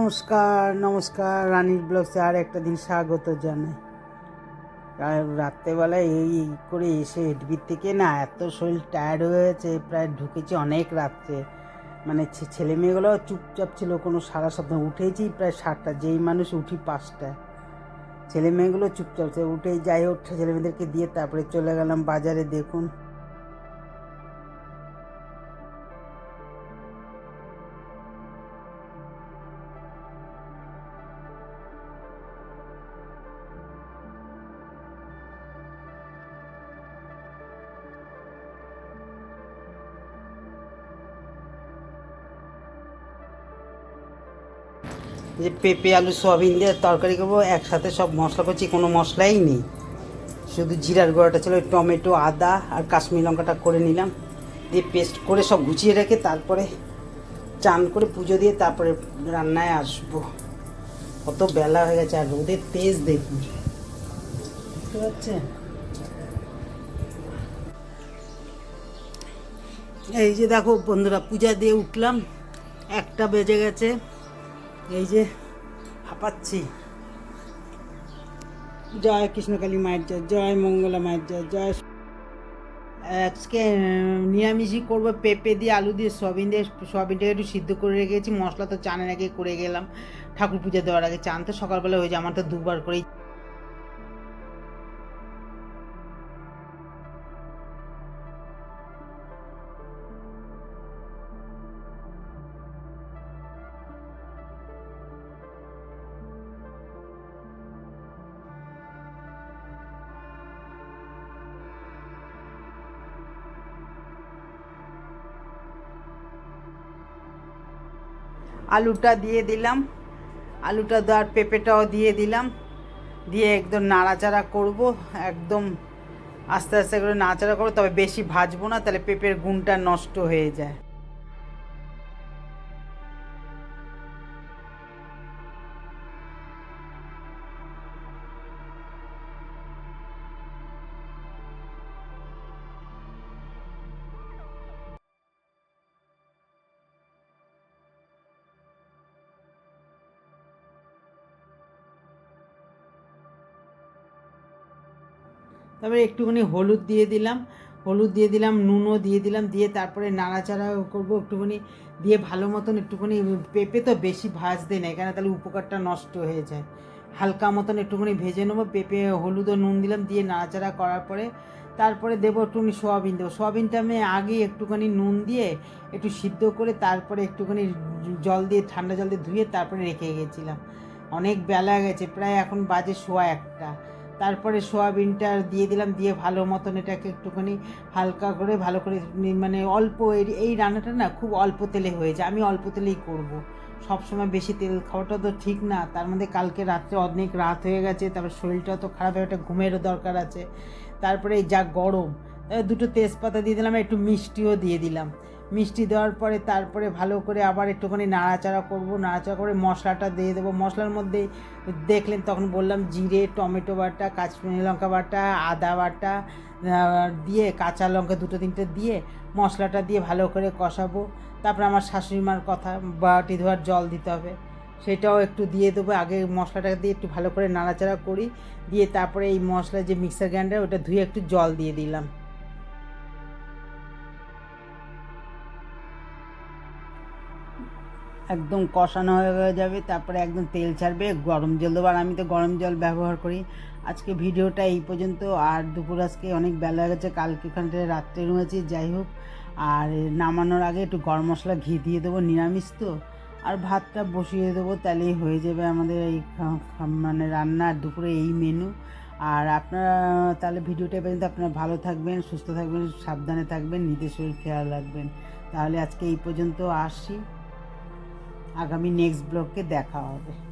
নমস্কার নমস্কার, রানীর ব্লগসে আর একটা দিন স্বাগত জানাই। আর রাত্রেবেলায় এই করে এসে এডবির থেকে না এত শরীর টায়ার্ড হয়েছে প্রায় ঢুকেছি অনেক রাত্রে। মানে ছেলে মেয়েগুলো চুপচাপ ছিল, কোনো সারা শব্দ উঠেছি প্রায় সাতটা, যেই মানুষ উঠি পাঁচটায়। ছেলে মেয়েগুলো চুপচাপ উঠেই যাই হোক, ছেলে মেয়েদেরকে দিয়ে তারপরে চলে গেলাম বাজারে, দেখুন। যে পেঁপে, আলু, সয়াবিন দিয়ে তরকারি করব, একসাথে সব মশলা করছি, কোনো মশলাই নেই। শুধু জিরার গুঁড়োটা ছিল টমেটো, আদা আর কাশ্মীর লঙ্কাটা করে নিলাম। দিয়ে পেস্ট করে সব গুছিয়ে রেখে তারপরে চান করে পুজো দিয়ে তারপরে রান্নায় আসব। কত বেলা হয়ে গেছে, আর রোদের তেজ দেখুন। বুঝতে পারছেন? এই যে দেখো বন্ধুরা, পূজা দিয়ে উঠলাম, একটা বেজে গেছে। এই যে হাঁপাচ্ছি। জয় কৃষ্ণকালী মায়ের জয় জয় মঙ্গলা মায়ের জয় জয় আজকে নিরামিষই করব, পেঁপে দিয়ে আলু দিয়ে সয়াবিন দিয়ে সয়াবিনটাকে একটু সিদ্ধ করে রেখেছি, মশলা তো চানের আগে করে গেলাম। ঠাকুর পূজা দেওয়ার আগে চান তো সকালবেলা হয়ে যায়, আমার তো দুবার করেই আলুটা দিয়ে দিলাম। আলুটা দেওয়ার পেঁপেটাও দিয়ে দিলাম। দিয়ে একদম নাড়াচাড়া করব। একদম আস্তে আস্তে করে নাড়াচাড়া করব। তবে বেশি ভাজবো না, তাহলে পেঁপের গুণটা নষ্ট হয়ে যায়। তারপরে একটুখানি হলুদ দিয়ে দিলাম, হলুদ দিয়ে দিলাম, নুনও দিয়ে দিলাম, দিয়ে তারপরে নাড়াচাড়া করব একটুখানি, দিয়ে ভালো মতন একটুখানি, পেঁপে তো বেশি ভাজতে নেই, কেন তাহলে উপকারটা নষ্ট হয়ে যায়। হালকা মতন একটুখানি ভেজে নেব, পেঁপে, হলুদ ও নুন দিলাম, দিয়ে নাড়াচাড়া করার পরে তারপরে দেবো একটুখানি সোয়াবিন দেবো। সোয়াবিনটা আমি আগে একটুখানি নুন দিয়ে একটু সিদ্ধ করে তারপরে একটুখানি জল দিয়ে, ঠান্ডা জল দিয়ে ধুয়ে তারপরে রেখে গেছিলাম। অনেক বেলা গেছে, প্রায় এখন বাজে সোয়া একটা। তারপরে সোয়াবিনটা দিয়ে দিলাম, দিয়ে ভালো মতন এটাকে একটুখানি হালকা করে ভালো করে মানে অল্প এই- রান্নাটা না খুব অল্প তেলে হয়ে যায়। আমি অল্প তেলেই করব। সব সময় বেশি তেল খাওয়াটা তো ঠিক না। তার মধ্যে কালকে রাত্রে অনেক রাত হয়ে গেছে, তারপর শরীরটাও তো খারাপ হয়ে একটা ঘুমেরও দরকার আছে। তারপরে যা গরম দুটো তেজপাতা দিয়ে দিলাম, একটু মিষ্টিও দিয়ে দিলাম। মিষ্টি দেওয়ার পরে তারপরে ভালো করে আবার একটুখানি নাড়াচাড়া করব, নাড়াচাড়া করে মশলাটা দিয়ে দেবো। মশলার মধ্যে দেখলেন, তখন বললাম জিরে, টমেটো বাটা, কাশ্মীরি লঙ্কা বাটা, আদা বাটা দিয়ে কাঁচা লঙ্কা দুটো তিনটে দিয়ে মশলাটা দিয়ে ভালো করে কষাবো। তারপরে আমার শাশুড়ি মার কথা, বাটি ধোয়ার জল দিতে হবে, সেটাও একটু দিয়ে দেবো। আগে মশলাটা দিয়ে একটু ভালো করে নাড়াচাড়া করি, দিয়ে তারপরে এই মশলা যে মিক্সার গ্রাইন্ডার ওটা ধুয়ে একটু জল দিয়ে দিলাম। একদম কষানো হয়ে যাবে, তারপরে একদম তেল ছাড়বে, গরম জল দেবো। আর আমি তো গরম জল ব্যবহার করি। আজকে ভিডিওটা এই পর্যন্ত। আর দুপুর আজকে অনেক বেলা হয়ে গেছে, কালকে ওখানটা রাত্রে রয়েছি, যাই হোক। আর নামানোর আগে একটু গরম মশলা ঘি দিয়ে দেবো, নিরামিষ তো। আর ভাতটা বসিয়ে দেবো, তাহলেই হয়ে যাবে আমাদের এই মানে রান্না আর দুপুরে এই মেনু আর আপনারা তাহলে ভিডিওটা পর্যন্ত। আপনারা ভালো থাকবেন, সুস্থ থাকবেন, সাবধানে থাকবেন, নিজের শরীর খেয়াল রাখবেন। তাহলে আজকে এই পর্যন্ত আসি। আগামী নেক্সট ব্লগকে দেখা হবে।